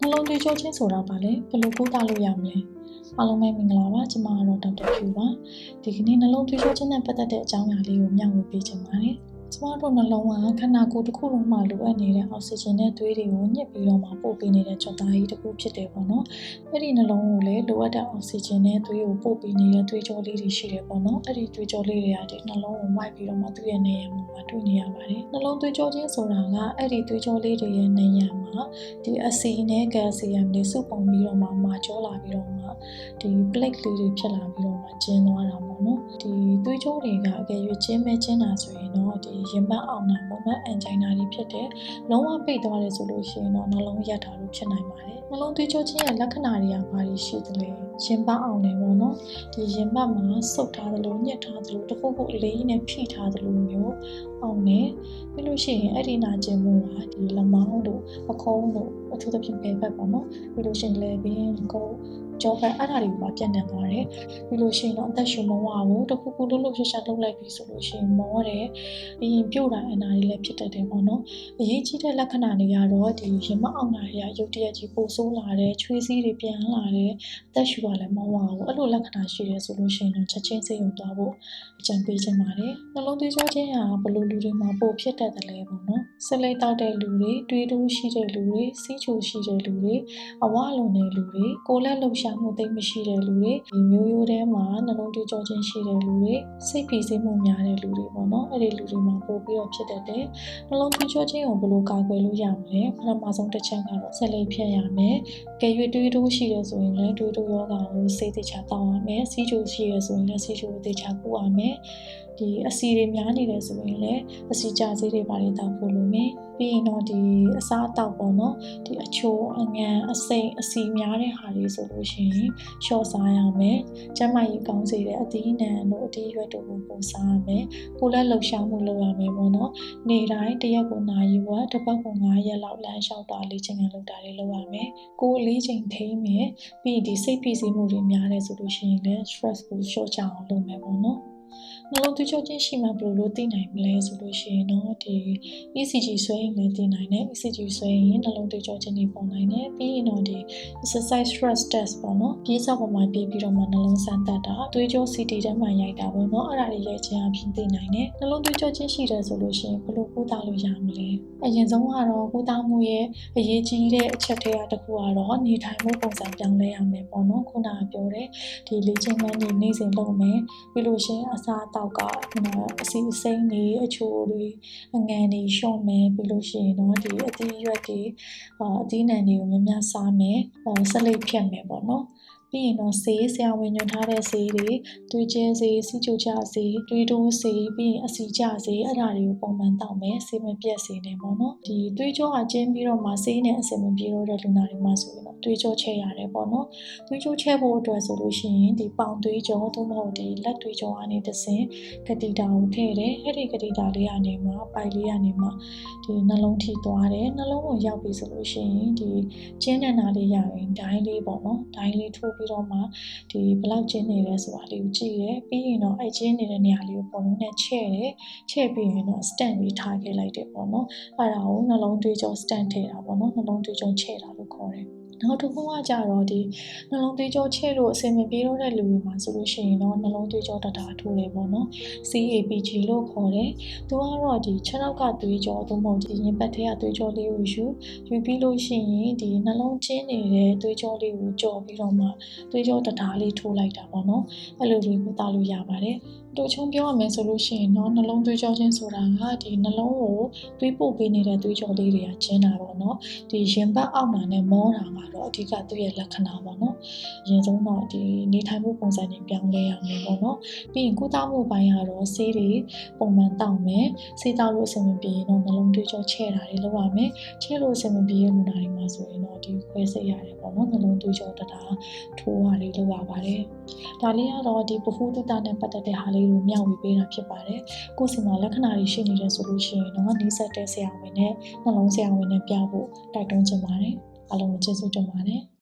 နှလုံးသွေးကြောချင်းဆိုတာပါလေဘယ်လိုကုသလို့ရမလဲအားလုံးပဲမင်္ဂလာပါကျွန်မကတော့ဒေါက်တာဖြူပါဒီကနေ့နှလုံးသွေးကြောချင်းနဲ့ပတ်သက်တဲ့အကြောင်းအရာလေးကိုမျှဝေပေးချင်ပါတယ် ကျမတို့နှလုံးကခန္ဓာကိုယ်တစ်ခုလုံးမှာလိုအပ်နေတဲ့အောက်ဆီဂျင်နဲ့သွေးတွေကိုညှစ်ပြီးတော့မှပို့ပေးနေတဲ့ကြွက်သားကြီးတစ်ခုဖြစ်တယ်ပေါ့နော်။အဲ့ဒီနှလုံးကိုလည်းလိုအပ်တဲ့အောက်ဆီဂျင်နဲ့သွေးကိုပို့ပေးနေတဲ့သွေးကြောလေးတွေရှိတယ်ပေါ့နော်။အဲ့ဒီသွေးကြောလေးတွေကဒီနှလုံးကိုဝိုက်ပြီးတော့မှသူ့ရဲ့နေရာမှာတွေ့နေရပါတယ်။နှလုံးသွေးကြောချင်းဆိုတာကအဲ့ဒီသွေးကြောလေးတွေရဲ့နေရာမှာဒီအဆီနဲ့ကယ်လ်ဆီယမ်တွေစုပုံပြီးတော့မှမာကျောလာပြီးတော့မှဒီ plate လေးတွေဖြစ်လာပြီးတော့မှကျင်းသွားတာပေါ့နော်။ဒီသွေးကြောတွေကအကယ်၍ကျင်းမဲ့ကျင်းတာဆိုရင်တော့ ဒီရင်ပတ်အောင်တာပေါ့နော်အန်ဂျိုင်နာတွေဖြစ်တယ်လုံးဝပိတ်သွားတယ်ဆိုလို့ရှိရင်တော့နှလုံးရက်တာလို့ဖြစ်နိုင်ပါတယ်နှလုံးသွေးကြောချင်းရဲ့လက္ခဏာတွေကဘာတွေရှိသလဲရင်ပတ်အောင်တယ်ပေါ့နော်ဒီရင်ပတ်မှာဆုပ်ထားသလိုညှက်ထားသလိုတစ်ခုခုအလေးနဲ့ဖိထားသလိုမျိုးအောင်တယ်ပြီးလို့ရှိရင်အဲ့ဒီနာကျင်မှုကဒီလမောင်းတို့အခုံးတို့အထူးသဖြင့်ဘယ်ဘက်ပေါ့နော်ပြီးလို့ရှိရင်လေဘင်းကိုကြောဘက်အဲ့ဒါတွေပါပြတ်နေသွားတယ်ပြီးလို့ရှိရင်တော့အသက်ရှူမဝဘူးတစ်ခုခုလှုပ်လှုပ်ရှားရှားလုပ်လိုက်ပြီဆိုလို့ရှိရင်မောတယ်ပြီးရင်ပြုတ်တာအနာတွေလည်းဖြစ်တတ်တယ်ပေါ့နော်အရေးကြီးတဲ့လက္ခဏာတွေကတော့ဒီရင်မအောင်တာတွေကရုတ်တရက်ကြီးပိုဆိုးလာတယ်ချွေးစည်းတွေပြန်လာတယ်အသက်ရှူရလည်းမဝဘူးအဲ့လိုလက္ခဏာရှိတယ်ဆိုလို့ရှိရင်တော့ချက်ချင်းစေုံသွားဖို့အကြံပေးချင်ပါတယ်နှလုံးသွေးကြောချင်းဟာဘယ်လိုလူတွေမှာပိုဖြစ်တတ်တယ်လဲပေါ့နော်ဆက်လက်တောက်တဲ့လူတွေတွေးတိုးရှိတဲ့လူတွေစီးချိုရှိတဲ့လူတွေအဝလုံတဲ့လူတွေကိုယ်လက်လှုပ်ရှားမှုသိမ့်မရှိတဲ့လူတွေဒီမျိုးရိုးထဲမှာနှလုံးသွေးကြောချင်းရှိတဲ့လူတွေစိတ်ဖိစီးမှုများတဲ့လူတွေပေါ့နော်အဲ့ဒီလူတွေမှာပိုပြီးတော့ဖြစ်တတ်တယ်နှလုံးသွေးကြောချင်းကိုဘယ်လိုကာကွယ်လို့ရမလဲပထမဆုံးတစ်ချက်ကတော့ဆက်လက်ဖြတ်ရမယ်ကဲ၍တွေးတိုးရှိတယ်ဆိုရင်လည်းတွေးတိုးယောဂါကိုစိတ်သေချာတောင်းရမယ်စီးချိုရှိရဆိုရင်လည်းစီးချိုကိုသေချာပို့ရမယ်ဒီအစီတွေများနေတယ်ဆိုရင်လည်းအစီကြဆေးတွေပါတွေတောက်ဖို့လိုမယ် ပြီးရင်တော့ဒီအစားအသောက်ပေါ့နော်ဒီအချိုးအငံအစိမ့်အစီများတဲ့ဟာတွေဆိုလို့ရှိရင်လျှော့စားရမယ်ကျန်းမာရေးကောင်းစေတဲ့အသီးအနှံတို့အသီးရွက်တို့ကိုပို့စားရမယ်ကိုယ်လက်လှုပ်ရှားမှုလုပ်ရမယ်ပေါ့နော်နေတိုင်းတစ်ရက်ကိုနာရီဝက်တစ်ပတ်ကို9ရက်လောက်လမ်းလျှောက်တာလေးချိန်ကလုပ်တာတွေလုပ်ရမယ်ကိုယ်လေးချိန်ထိန်းမယ်ပြီးရင်ဒီစိတ်ဖိစီးမှုတွေများတယ်ဆိုလို့ရှိရင်လည်း stress ကိုလျှော့ချအောင်လုပ်မယ်ပေါ့နော် နှလုံးသွေးကြောချင်းရှိမှဘယ်လိုလုပ်သိနိုင်မလဲဆိုလို့ရှိရင်တော့ဒီ ECG ဆွဲရင်လည်းသိနိုင်တယ် ECG ဆွဲရင်နှလုံးသွေးကြောချင်းတွေပေါ်နိုင်တယ်ပြီးရင်တော့ဒီ exercise stress test ပေါ့နော်ပြေးစောက်ပေါ်မှာပြေးပြီးတော့မှနှလုံးစမ်းသပ်တာသွေးကြော CT ထဲမှာရိုက်တာပေါ့နော်အဲ့ဒါတွေရိုက်ခြင်းအပြင်သိနိုင်တယ်နှလုံးသွေးကြောချင်းရှိတယ်ဆိုလို့ရှိရင်ဘယ်လိုကုသလို့ရမလဲအရင်ဆုံးကတော့ကုသမှုရဲ့အရေးကြီးတဲ့အချက်တွေကတစ်ခုကတော့နေထိုင်မှုပုံစံပြောင်းလဲရမယ်ပေါ့နော်ခုနကပြောတဲ့ဒီလေ့ကျင့်ခန်းတွေနေ့စဉ်လုပ်မယ်ပြီးလို့ရှိရင်အစားအသောက်ကနော်အစီအစိမ်းတွေအချိုတွေအငံတွေရှော့မယ်ပြီးလို့ရှိရင်တော့ဒီအသီးရွက်တွေအာအသီးနှံတွေကိုများများစားမယ်ဆက်လက်ဖြတ်မယ်ပေါ့နော် ပြီးရင်တော့ဆေးဆရာဝန်ညွှန်ထားတဲ့ဆေးတွေသွေးကျဲဆေးစီးချိုချဆေးတွေးတိုးဆေးပြီးရင်အစီကျဆေးအဲ့ဒါတွေကိုပုံမှန်တောက်မယ်ဆေးမပြတ်ဆေးနေပေါ့နော်ဒီသွေးကြောကကျင်းပြီးတော့မှဆေးနဲ့အဆင်မပြေတော့တဲ့လူနာတွေမှာဆိုရင်တော့သွေးကြောချဲ့ရတယ်ပေါ့နော်သွေးကြောချဲ့ဖို့အတွက်ဆိုလို့ရှိရင်ဒီပေါင်သွေးကြောသို့မဟုတ်ဒီလက်သွေးကြောကနေတစ်ဆင့်ကတိတာကိုထည့်တယ်အဲ့ဒီကတိတာလေးကနေမှပိုက်လေးကနေမှဒီနှလုံးထိသွားတယ်နှလုံးကိုရောက်ပြီဆိုလို့ရှိရင်ဒီကျင်းတဲ့နာလေးရရင်ဒိုင်းလေးပေါ့နော်ဒိုင်းလေးထိုးပြီးတော့မှဒီဘလောက်ကျင်းနေလဲဆိုတာလေးကိုကြည့်တယ်ပြီးရင်တော့အဲ့ကျင်းနေတဲ့နေရာလေးကိုပုံလုံးနဲ့ချဲ့တယ်ချဲ့ပြီးရင်တော့ stand လေးထားခဲ့လိုက်တယ်ပေါ့နော်အဲ့ဒါကိုနှလုံးသွေးကြော stand ထည့်တာပေါ့နော်နှလုံးသွေးကြောချဲ့တာလို့ခေါ်တယ်နောက်တစ်ခုကကြတော့ဒီနှလုံးသွေးကြောချဲ့လို့အဆင်မပြေတော့တဲ့လူတွေမှာဆိုလို့ရှိရင်တော့နှလုံးသွေးကြောတတာထိုးတယ်ပေါ့နော် CAPG လို့ခေါ်တယ်။သူကတော့ဒီခြေထောက်ကသွေးကြောသို့မဟုတ်ဒီရင်ပတ်ထဲကသွေးကြောလေးကိုယူယူပြီးလို့ရှိရင်ဒီနှလုံးကျင်းနေတဲ့သွေးကြောလေးကိုကြော်ပြီးတော့မှသွေးကြောတတာလေးထိုးလိုက်တာပေါ့နော်။အဲ့လိုလေးကိုတာလို့ရပါတယ်။ တို့ချုံပြောရမယ်ဆိုလို့ရှိရင်တော့နှလုံးသွေးကြောချင်းဆိုတာကဒီနှလုံးကိုသွေးပို့ပေးနေတဲ့သွေးကြောလေးတွေကကျင်းတာပေါ့နော်။ဒီရင်ပတ်အောက်မှာနဲ့မောတာကတော့အဓိကသူ့ရဲ့လက္ခဏာပေါ့နော်။အရင်ဆုံးတော့ဒီနေထိုင်မှုပုံစံတွေပြောင်းလဲရမယ်ပေါ့နော်။ပြီးရင်ကုသမှုပိုင်းကတော့ဆေးတွေပုံမှန်တောက်မယ်ဆေးတောက်လို့အဆင်မပြေရင်တော့နှလုံးသွေးကြောချဲ့တာတွေလုပ်ရမယ်ချဲ့လို့အဆင်မပြေတဲ့လူနာတွေမှာဆိုရင်တော့ဒီခွဲစိတ်ရတယ်ပေါ့နော်နှလုံးသွေးကြောတတာထိုးရတွေလုပ်ရပါတယ်ဒါလေးကတော့ဒီပဟုတုတနဲ့ပတ်သက်တဲ့ဟာလေးကိုမျှဝေပေးတာဖြစ်ပါတယ်ကိုယ်စီမှာလက္ခဏာတွေရှိနေတယ်ဆိုလို့ရှိရင်တော့နှီးဆက်တဲ့ဆရာဝန်နဲ့နှလုံးဆရာဝန်နဲ့ပြဖို့တိုက်တွန်းချင်ပါတယ်အားလုံးကိုကျေးဇူးတင်ပါတယ်